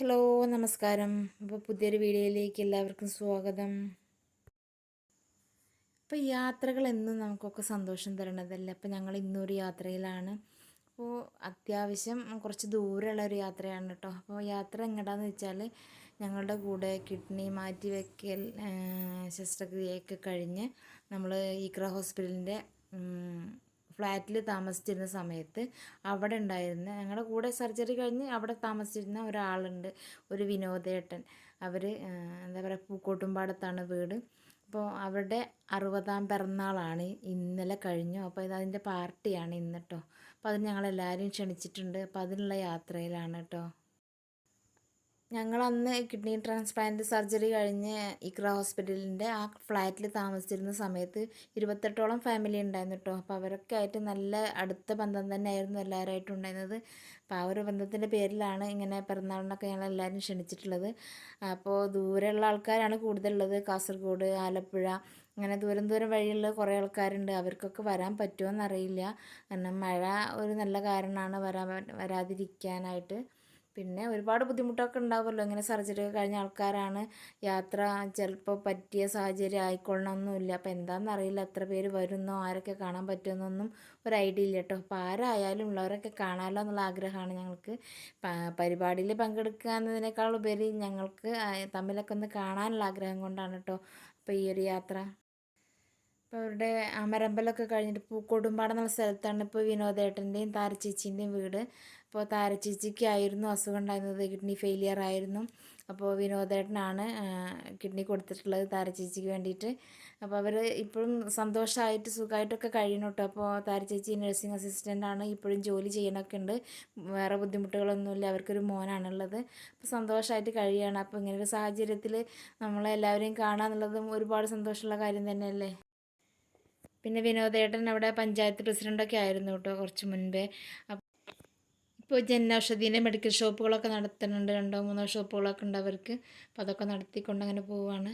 Hello നമസ്കാരം. അപ്പോൾ പുതിയൊരു വീഡിയോയിലേക്ക് എല്ലാവർക്കും സ്വാഗതം. അപ്പോൾ യാത്രകൾ എന്നും നമുക്കൊക്കെ സന്തോഷം തരണതല്ലേ അപ്പോൾ ഞങ്ങൾ ഇന്നൊരു യാത്രയിലാണ്. അപ്പോൾ അത്യാവശ്യം കുറച്ച് ദൂരമുള്ള ഒരു യാത്രയാണ് കേട്ടോ അപ്പോൾ യാത്ര എങ്ങടാന്ന് വെച്ചാൽ ഞങ്ങളുടെ കൂടെ കിഡ്നി മാറ്റി വയ്ക്കൽ ശസ്ത്രക്രിയയൊക്കെ കഴിഞ്ഞ് നമ്മൾ ഈക്ര ഹോസ്പിറ്റലിന്റെ ഫ്ലാറ്റിൽ താമസിച്ചിരുന്ന സമയത്ത് അവിടെ ഉണ്ടായിരുന്ന ഞങ്ങളുടെ കൂടെ സർജറി കഴിഞ്ഞ് അവിടെ താമസിച്ചിരുന്ന ഒരാളുണ്ട് ഒരു വിനോദേട്ടൻ. അവർ എന്താ പറയുക പൂക്കോട്ടുംപാടത്താണ് വീട്. അപ്പോൾ അവരുടെ അറുപതാം പിറന്നാളാണ് ഇന്നലെ കഴിഞ്ഞു. അപ്പോൾ ഇത് അതിന്റെ പാർട്ടിയാണ് ഇന്ന് കേട്ടോ. അപ്പോൾ അതിന് ഞങ്ങളെല്ലാവരും ക്ഷണിച്ചിട്ടുണ്ട്. അപ്പോൾ അതിനുള്ള യാത്രയിലാണ് കേട്ടോ. ഞങ്ങൾ അന്ന് കിഡ്നി ട്രാൻസ്പ്ലാന്റ് സർജറി കഴിഞ്ഞ് ഇക്ര ഹോസ്പിറ്റലിന്റെ ആ ഫ്ലാറ്റിൽ താമസിച്ചിരുന്ന സമയത്ത് ഇരുപത്തെട്ടോളം ഫാമിലി ഉണ്ടായിരുന്നു കേട്ടോ അപ്പോൾ അവരൊക്കെ ആയിട്ട് നല്ല അടുത്ത ബന്ധം തന്നെ ആയിരുന്നു എല്ലാവരുമായിട്ടും ഉണ്ടായിരുന്നത്. അപ്പോൾ ആ ഒരു ബന്ധത്തിന്റെ പേരിലാണ് ഇങ്ങനെ പിറന്നാളിനൊക്കെ ഞങ്ങൾ എല്ലാവരും ക്ഷണിച്ചിട്ടുള്ളത്. അപ്പോൾ ദൂരെയുള്ള ആൾക്കാരാണ് കൂടുതലുള്ളത്. കാസർഗോഡ് ആലപ്പുഴ അങ്ങനെ ദൂരം ദൂരം വഴിയുള്ള കുറേ ആൾക്കാരുണ്ട്. അവർക്കൊക്കെ വരാൻ പറ്റുമോ എന്നറിയില്ല കാരണം മഴ ഒരു നല്ല കാരണമാണ് വരാൻ വരാതിരിക്കാനായിട്ട്. പിന്നെ ഒരുപാട് ബുദ്ധിമുട്ടൊക്കെ ഉണ്ടാവുമല്ലോ. ഇങ്ങനെ സർജറി കഴിഞ്ഞ ആൾക്കാരാണ് യാത്ര ചിലപ്പോൾ പറ്റിയ സാഹചര്യം ആയിക്കൊള്ളണമെന്നില്ല അപ്പോൾ എന്താണെന്ന് അറിയില്ല. എത്ര പേര് വരുന്നോ ആരൊക്കെ കാണാൻ പറ്റുമെന്നൊന്നും ഒരു ഐഡിയ ഇല്ല കേട്ടോ. അപ്പോൾ ആരായാലും ഉള്ളവരൊക്കെ കാണാമല്ലോ എന്നുള്ള ആഗ്രഹമാണ് ഞങ്ങൾക്ക്. പരിപാടിയിൽ പങ്കെടുക്കുക എന്നതിനേക്കാൾ ഉപരി ഞങ്ങൾക്ക് തമ്മിലൊക്കെ ഒന്ന് കാണാനുള്ള ആഗ്രഹം കൊണ്ടാണ് കേട്ടോ അപ്പോൾ ഈ ഒരു യാത്ര. ഇപ്പോൾ അവരുടെ അമരമ്പലമൊക്കെ കഴിഞ്ഞിട്ട് പൂക്കോടുംപാട് എന്നുള്ള സ്ഥലത്താണ് ഇപ്പോൾ വിനോദേട്ടന്റെയും താരച്ചേച്ചീന്റെയും വീട്. അപ്പോൾ താരച്ചേച്ചിക്കായിരുന്നു അസുഖം ഉണ്ടായിരുന്നത് കിഡ്നി ഫെയിലിയർ ആയിരുന്നു. അപ്പോൾ വിനോദേട്ടനാണ് കിഡ്നി കൊടുത്തിട്ടുള്ളത് താരച്ചേച്ചിക്ക് വേണ്ടിയിട്ട്. അപ്പോൾ അവർ ഇപ്പോഴും സന്തോഷമായിട്ട് സുഖമായിട്ടൊക്കെ കഴിയണം കേട്ടോ. അപ്പോൾ താരച്ചേച്ചി നഴ്സിംഗ് ആണ് ഇപ്പോഴും ജോലി ചെയ്യണമൊക്കെ ഉണ്ട്. വേറെ ബുദ്ധിമുട്ടുകളൊന്നുമില്ല അവർക്കൊരു മോനാണുള്ളത്. അപ്പോൾ സന്തോഷമായിട്ട് കഴിയുകയാണ്. അപ്പോൾ ഇങ്ങനെ ഒരു സാഹചര്യത്തിൽ നമ്മളെല്ലാവരെയും കാണുക എന്നുള്ളതും ഒരുപാട് സന്തോഷമുള്ള കാര്യം തന്നെയല്ലേ? പിന്നെ വിനോദേട്ടൻ അവിടെ പഞ്ചായത്ത് പ്രസിഡന്റൊക്കെ ആയിരുന്നു കേട്ടോ കുറച്ച് മുൻപേ. ഇപ്പോൾ ജനൌഷധീന്റെ മെഡിക്കൽ ഷോപ്പുകളൊക്കെ നടത്തുന്നുണ്ട്. രണ്ടോ മൂന്നോ ഷോപ്പുകളൊക്കെ ഉണ്ട് അവർക്ക്. അപ്പോൾ അതൊക്കെ നടത്തിക്കൊണ്ട് അങ്ങനെ പോവുകയാണ്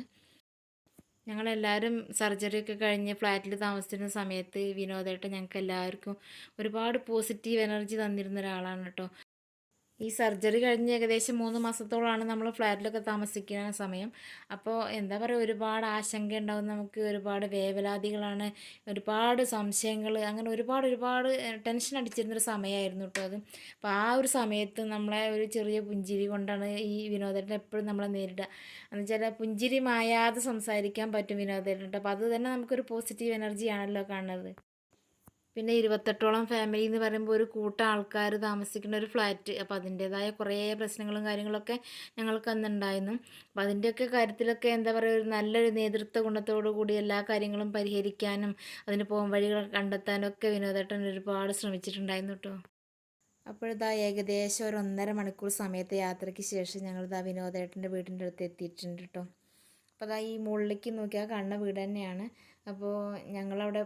ഞങ്ങളെല്ലാവരും സർജറി ഒക്കെ കഴിഞ്ഞ് ഫ്ലാറ്റിൽ താമസിച്ചിരുന്ന സമയത്ത് വിനോദേട്ടൻ ഞങ്ങൾക്ക് എല്ലാവർക്കും ഒരുപാട് പോസിറ്റീവ് എനർജി തന്നിരുന്ന ഒരാളാണ് കേട്ടോ. ഈ സർജറി കഴിഞ്ഞ് ഏകദേശം മൂന്ന് മാസത്തോളമാണ് നമ്മൾ ഫ്ലാറ്റിലൊക്കെ താമസിക്കുന്ന സമയം. അപ്പോൾ എന്താ പറയുക ഒരുപാട് ആശങ്ക ഉണ്ടാവും. നമുക്ക് ഒരുപാട് വേവലാതികളാണ്. ഒരുപാട് സംശയങ്ങൾ അങ്ങനെ ഒരുപാട് ഒരുപാട് ടെൻഷൻ അടിച്ചിരുന്നൊരു സമയമായിരുന്നു കേട്ടോ അത്. അപ്പോൾ ആ ഒരു സമയത്ത് നമ്മളെ ഒരു ചെറിയ പുഞ്ചിരി കൊണ്ടാണ് ഈ വിനോദേട്ടൻ എപ്പോഴും നമ്മളെ നേരിടുക. എന്ന് വെച്ചാൽ പുഞ്ചിരി മായാതെ സംസാരിക്കാൻ പറ്റും വിനോദേട്ടൻ അപ്പോൾ അത് തന്നെ നമുക്കൊരു പോസിറ്റീവ് എനർജിയാണല്ലോ കാണുന്നത്. പിന്നെ ഇരുപത്തെട്ടോളം ഫാമിലി എന്ന് പറയുമ്പോൾ ഒരു കൂട്ടം ആൾക്കാർ താമസിക്കുന്ന ഒരു ഫ്ലാറ്റ് അപ്പോൾ അതിന്റേതായ കുറേ പ്രശ്നങ്ങളും കാര്യങ്ങളൊക്കെ ഞങ്ങൾക്ക് അന്നുണ്ടായിരുന്നു. അപ്പോൾ അതിന്റെയൊക്കെ കാര്യത്തിലൊക്കെ എന്താ പറയുക ഒരു നല്ലൊരു നേതൃത്വ ഗുണത്തോടു കൂടി എല്ലാ കാര്യങ്ങളും പരിഹരിക്കാനും അതിന് പോകാൻ വഴികൾ കണ്ടെത്താനും ഒക്കെ വിനോദേട്ടൻ ഒരുപാട് ശ്രമിച്ചിട്ടുണ്ടായിരുന്നു കേട്ടോ അപ്പോഴിതാ ഏകദേശം ഒരു ഒന്നര മണിക്കൂർ സമയത്തെ യാത്രയ്ക്ക് ശേഷം ഞങ്ങളിതാ വിനോദേട്ടന്റെ വീടിന്റെ അടുത്ത് എത്തിയിട്ടുണ്ട് കേട്ടോ അപ്പോൾ അതാ ഈ മുകളിലേക്ക് നോക്കിയാൽ കണ്ണ വീട് തന്നെയാണ്. അപ്പോൾ ഞങ്ങളവിടെ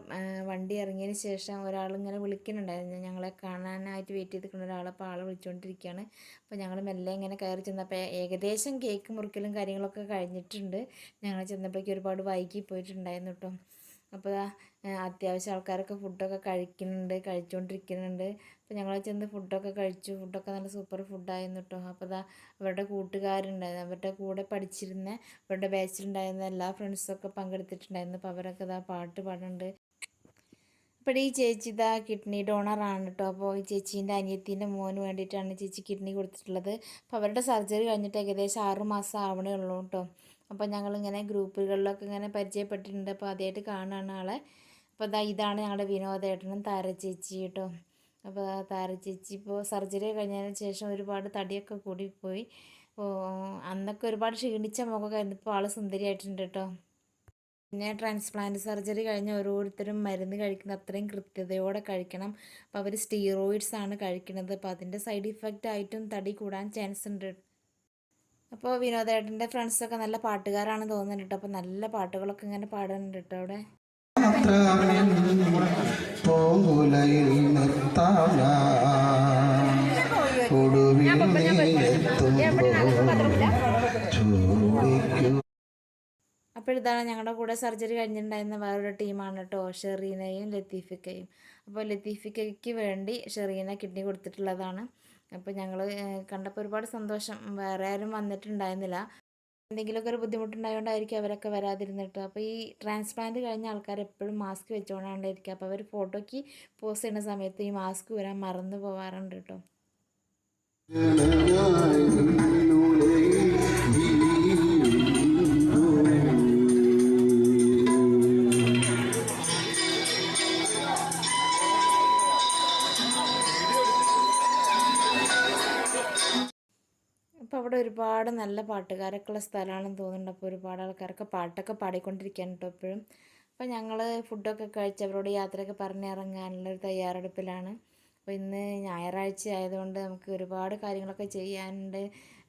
വണ്ടി ഇറങ്ങിയതിന് ശേഷം ഒരാളിങ്ങനെ വിളിക്കുന്നുണ്ടായിരുന്നു. ഞങ്ങളെ കാണാനായിട്ട് വെയിറ്റ് ചെയ്തിരിക്കുന്ന ഒരാൾ അപ്പോൾ ആളെ വിളിച്ചുകൊണ്ടിരിക്കുകയാണ് അപ്പോൾ ഞങ്ങൾ മെല്ലെ ഇങ്ങനെ കയറി ചെന്നപ്പോൾ ഏകദേശം കേക്ക് മുറിക്കലും കാര്യങ്ങളൊക്കെ കഴിഞ്ഞിട്ടുണ്ട്. ഞങ്ങൾ ചെന്നപ്പോഴേക്കും ഒരുപാട് വൈകി പോയിട്ടുണ്ടായിരുന്നു കേട്ടോ അപ്പോൾ അത്യാവശ്യം ആൾക്കാരൊക്കെ ഫുഡൊക്കെ കഴിക്കുന്നുണ്ട് കഴിച്ചുകൊണ്ടിരിക്കുന്നുണ്ട് അപ്പോൾ ഞങ്ങൾ ചെന്ന് ഫുഡൊക്കെ കഴിച്ചു. ഫുഡൊക്കെ നല്ല സൂപ്പർ ഫുഡായിരുന്നു കേട്ടോ അപ്പോൾ അതാ അവരുടെ കൂട്ടുകാരുണ്ടായിരുന്നു. അവരുടെ കൂടെ പഠിച്ചിരുന്ന അവരുടെ ബാച്ചിലുണ്ടായിരുന്ന എല്ലാ ഫ്രണ്ട്സൊക്കെ പങ്കെടുത്തിട്ടുണ്ടായിരുന്നു. അപ്പോൾ അവരൊക്കെ ഇതാ പാട്ട് പാടുന്നുണ്ട്. അപ്പോൾ ഈ ചേച്ചി ഇതാ കിഡ്നി ഡോണറാണ് കേട്ടോ അപ്പോൾ ഈ ചേച്ചീന്റെ അനിയത്തിന്റെ മോന് വേണ്ടിയിട്ടാണ് ചേച്ചി കിഡ്നി കൊടുത്തിട്ടുള്ളത്. അപ്പോൾ അവരുടെ സർജറി കഴിഞ്ഞിട്ട് ഏകദേശം ആറ് മാസം ആവണേ ഉള്ളൂ കേട്ടോ അപ്പോൾ ഞങ്ങളിങ്ങനെ ഗ്രൂപ്പുകളിലൊക്കെ ഇങ്ങനെ പരിചയപ്പെട്ടിട്ടുണ്ട്. അപ്പോൾ ആദ്യമായിട്ട് കാണുകയാണ് ആളെ. അപ്പോൾ ഇതാ ഇതാണ് ഞങ്ങളുടെ വിനോദേട്ടനും താരചേച്ചി കേട്ടോ അപ്പോൾ താരചേച്ചി ഇപ്പോൾ സർജറി കഴിഞ്ഞതിന് ശേഷം ഒരുപാട് തടിയൊക്കെ കൂടിപ്പോയി. അന്നൊക്കെ ഒരുപാട് ക്ഷീണിച്ച മുഖമൊക്കെ ആയിരുന്നു ഇപ്പോൾ ആൾ സുന്ദരിയായിട്ടുണ്ട് കേട്ടോ പിന്നെ ട്രാൻസ്പ്ലാന്റ് സർജറി കഴിഞ്ഞ ഓരോരുത്തരും മരുന്ന് കഴിക്കുന്നത് അത്രയും കൃത്യതയോടെ കഴിക്കണം. അപ്പോൾ അവർ സ്റ്റീറോയിഡ്സ് ആണ് കഴിക്കുന്നത് അപ്പോൾ അതിന്റെ സൈഡ് ഇഫക്റ്റ് ആയിട്ടും തടി കൂടാൻ ചാൻസ് ഉണ്ട്. അപ്പോൾ വിനോദേട്ടന്റെ ഫ്രണ്ട്സൊക്കെ നല്ല പാട്ടുകാരാണ് തോന്നുന്നുണ്ട് കേട്ടോ അപ്പോൾ നല്ല പാട്ടുകളൊക്കെ ഇങ്ങനെ പാടുന്നുണ്ട് കേട്ടോ അവിടെ. ചൂടിക്കൂ അപ്പോഴിതാണ് ഞങ്ങളുടെ കൂടെ സർജറി കഴിഞ്ഞിട്ടുണ്ടായിരുന്ന വേറൊരു ടീമാണ് കേട്ടോ ഷെറീനയും ലത്തീഫിക്കയും. അപ്പോൾ ലത്തീഫിക്കയ്ക്ക് വേണ്ടി ഷെറീന കിഡ്നി കൊടുത്തിട്ടുള്ളതാണ്. അപ്പോൾ ഞങ്ങൾ കണ്ടപ്പോൾ ഒരുപാട് സന്തോഷം. വേറെ ആരും വന്നിട്ടുണ്ടായിരുന്നില്ല. എന്തെങ്കിലുമൊക്കെ ഒരു ബുദ്ധിമുട്ടുണ്ടായതുകൊണ്ടായിരിക്കും അവരൊക്കെ വരാതിരുന്നിട്ട്. അപ്പോൾ ഈ ട്രാൻസ്പ്ലാന്റ് കഴിഞ്ഞ ആൾക്കാർ എപ്പോഴും മാസ്ക് വെച്ചുകൊണ്ടാണ്ടിരിക്കുക അപ്പോൾ അവർ ഫോട്ടോയ്ക്ക് പോസ്റ്റ് ചെയ്യുന്ന സമയത്ത് ഈ മാസ്ക് വരാൻ മറന്നു പോവാറുണ്ട് കേട്ടോ ഒരുപാട് നല്ല പാട്ടുകാരൊക്കെ ഉള്ള സ്ഥലമാണെന്ന് തോന്നുന്നുണ്ട്. അപ്പോൾ ഒരുപാട് ആൾക്കാരൊക്കെ പാട്ടൊക്കെ പാടിക്കൊണ്ടിരിക്കുകയാണ് കേട്ടോ എപ്പോഴും അപ്പോൾ ഞങ്ങൾ ഫുഡൊക്കെ കഴിച്ച് അവരോട് യാത്രയൊക്കെ പറഞ്ഞിറങ്ങാനുള്ള ഒരു തയ്യാറെടുപ്പിലാണ്. അപ്പോൾ ഇന്ന് ഞായറാഴ്ച ആയതുകൊണ്ട് നമുക്ക് ഒരുപാട് കാര്യങ്ങളൊക്കെ ചെയ്യാനുണ്ട്.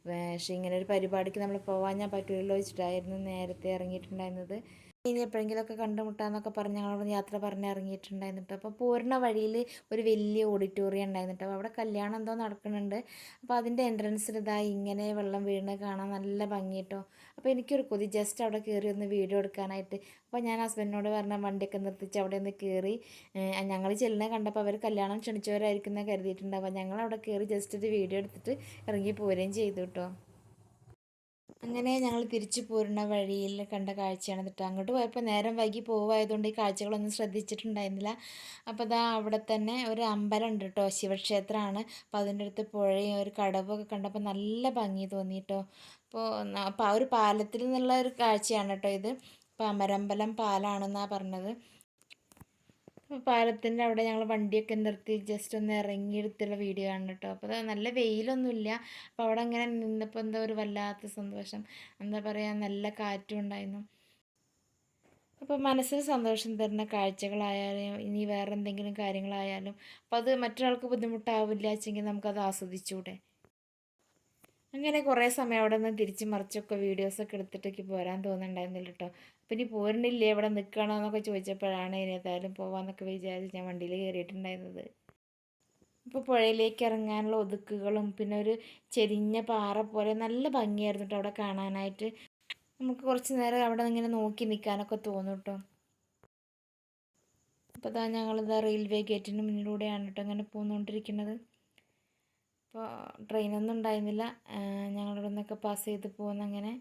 പക്ഷേ ഇങ്ങനെ ഒരു പരിപാടിക്ക് നമ്മൾ പോകാൻ ഞാൻ പറ്റുമല്ലോ വെച്ചിട്ടായിരുന്നു നേരത്തെ ഇറങ്ങിയിട്ടുണ്ടായിരുന്നത്. ഇനി എപ്പോഴെങ്കിലുമൊക്കെ കണ്ടുമുട്ടാന്നൊക്കെ പറഞ്ഞ് ഞങ്ങളോട് യാത്ര പറഞ്ഞ് ഇറങ്ങിയിട്ടുണ്ടായിരുന്നു അപ്പോൾ പോരുന്ന വഴിയിൽ ഒരു വലിയ ഓഡിറ്റോറിയം ഉണ്ടായിരുന്നു അവിടെ കല്യാണം എന്തോ നടക്കുന്നുണ്ട്. അപ്പോൾ അതിന്റെ എൻട്രൻസിൽ ഇതാ ഇങ്ങനെ വെള്ളം വീണ് കാണാൻ നല്ല ഭംഗി കേട്ടോ. അപ്പോൾ എനിക്കൊരു കൊതി. ജസ്റ്റ് അവിടെ കയറി ഒന്ന് വീഡിയോ എടുക്കാനായിട്ട്. അപ്പോൾ ഞാൻ ഹസ്ബൻഡിനോട് പറഞ്ഞ വണ്ടിയൊക്കെ നിർത്തിച്ച് അവിടെ ഒന്ന് കയറി. ഞങ്ങൾ ചെല്ലുന്ന കണ്ടപ്പോൾ അവർ കല്യാണം ക്ഷണിച്ചവരായിരിക്കുന്ന കരുതിയിട്ടുണ്ട്. ഞങ്ങൾ അവിടെ കയറി ജസ്റ്റ് ഒരു വീഡിയോ എടുത്തിട്ട് ഇറങ്ങി പോരുകയും ചെയ്തു കേട്ടോ. അങ്ങനെ ഞങ്ങൾ തിരിച്ചു പോരുന്ന വഴിയിൽ കണ്ട കാഴ്ചയാണ് കേട്ടോ അങ്ങോട്ട് പോയപ്പോൾ നേരം വൈകി പോവായതുകൊണ്ട് ഈ കാഴ്ചകളൊന്നും ശ്രദ്ധിച്ചിട്ടുണ്ടായിരുന്നില്ല. അപ്പോൾ അതാ അവിടെ തന്നെ ഒരു അമ്പലം ഉണ്ട് കേട്ടോ ശിവക്ഷേത്രമാണ്. അപ്പോൾ അതിന്റെ അടുത്ത് പുഴയും ഒരു കടവൊക്കെ കണ്ടപ്പോൾ നല്ല ഭംഗി തോന്നി കേട്ടോ അപ്പോൾ ആ ഒരു പാലത്തിൽ നിന്നുള്ള ഒരു കാഴ്ചയാണ് കേട്ടോ ഇത്. അപ്പോൾ അമരമ്പലം പാലാണെന്നാണ് പറഞ്ഞത്. പാലത്തിന്റെ അവിടെ ഞങ്ങൾ വണ്ടിയൊക്കെ നിർത്തി ജസ്റ്റ് ഒന്ന് ഇറങ്ങിയെടുത്തുള്ള വീഡിയോ ആണ് കേട്ടോ അപ്പോൾ നല്ല വെയിലൊന്നുമില്ല. അപ്പോൾ അവിടെ അങ്ങനെ നിന്നപ്പോൾ എന്താ ഒരു വല്ലാത്ത സന്തോഷം. എന്താ പറയുക നല്ല കാറ്റും ഉണ്ടായിരുന്നു. അപ്പോൾ മനസ്സിന് സന്തോഷം തരുന്ന കാഴ്ചകളായാലും ഇനി വേറെ എന്തെങ്കിലും കാര്യങ്ങളായാലും അപ്പോൾ അത് മറ്റൊരാൾക്ക് ബുദ്ധിമുട്ടാവില്ല വെച്ചെങ്കിൽ നമുക്കത് ആസ്വദിച്ചൂടെ. അങ്ങനെ കുറേ സമയം അവിടെ നിന്ന് തിരിച്ച് മറിച്ചൊക്കെ വീഡിയോസൊക്കെ എടുത്തിട്ടൊക്കെ പോരാൻ തോന്നുന്നുണ്ടായിരുന്നില്ല കേട്ടോ ഇനി പോരണില്ലേ ഇവിടെ നിൽക്കണോ എന്നൊക്കെ ചോദിച്ചപ്പോഴാണ് ഏതായാലും പോവാന്നൊക്കെ വിചാരിച്ച് ഞാൻ വണ്ടിയിൽ കയറിയിട്ടുണ്ടായിരുന്നത്. ഇപ്പോൾ പുഴയിലേക്ക് ഇറങ്ങാനുള്ള ഒതുക്കുകളും പിന്നെ ഒരു ചെരിഞ്ഞ പാറ പോലെ നല്ല ഭംഗിയായിരുന്നു കേട്ടോ അവിടെ കാണാനായിട്ട്. നമുക്ക് കുറച്ച് നേരം അവിടെ ഇങ്ങനെ നോക്കി നിൽക്കാനൊക്കെ തോന്നും കേട്ടോ അപ്പോൾ ഇതാ ഞങ്ങളിതാ റെയിൽവേ ഗേറ്റിന് മുന്നിലൂടെയാണ് കേട്ടോ അങ്ങനെ പോന്നുകൊണ്ടിരിക്കുന്നത് അപ്പോൾ ട്രെയിനൊന്നും ഉണ്ടായിരുന്നില്ല. ഞങ്ങളിവിടെ നിന്നൊക്കെ പാസ് ചെയ്ത് പോകുന്ന അങ്ങനെ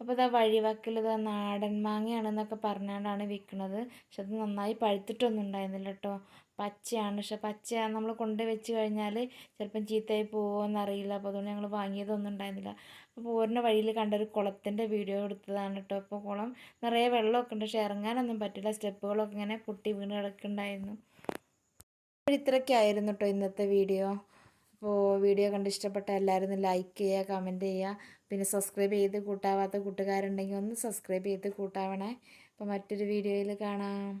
അപ്പോൾ ഇതാ വഴിവാക്കിൽ ഇതാ നാടൻ മാങ്ങയാണെന്നൊക്കെ പറഞ്ഞുകൊണ്ടാണ് വിൽക്കുന്നത് പക്ഷെ അത് നന്നായി പഴുത്തിട്ടൊന്നും ഉണ്ടായിരുന്നില്ല കേട്ടോ പച്ചയാണ്. പക്ഷെ പച്ച നമ്മൾ കൊണ്ട് വെച്ച് കഴിഞ്ഞാൽ ചിലപ്പം ചീത്തയായി പോകുമോ അറിയില്ല അപ്പോൾ അതുകൊണ്ട് ഞങ്ങൾ വാങ്ങിയതൊന്നും ഉണ്ടായിരുന്നില്ല. അപ്പോൾ പോരുന്ന വഴിയിൽ കണ്ടൊരു കുളത്തിന്റെ വീഡിയോ എടുത്തതാണ് കേട്ടോ അപ്പോൾ കുളം നിറയെ വെള്ളമൊക്കെ ഉണ്ട്. പക്ഷെ ഇറങ്ങാനൊന്നും പറ്റില്ല. സ്റ്റെപ്പുകളൊക്കെ ഇങ്ങനെ പൊട്ടി വീണ് കിടക്കുന്നുണ്ടായിരുന്നു. ഇത്രയൊക്കെ ആയിരുന്നു കേട്ടോ ഇന്നത്തെ വീഡിയോ. അപ്പോൾ വീഡിയോ കണ്ട് ഇഷ്ടപ്പെട്ട എല്ലാവരും ലൈക്ക് ചെയ്യുക കമന്റ് ചെയ്യുക. പിന്നെ സബ്സ്ക്രൈബ് ചെയ്ത് കൂട്ടാവാത്ത കൂട്ടുകാരുണ്ടെങ്കിൽ ഒന്ന് സബ്സ്ക്രൈബ് ചെയ്ത് കൂട്ടാവണേ. അപ്പോൾ മറ്റൊരു വീഡിയോയിൽ കാണാം.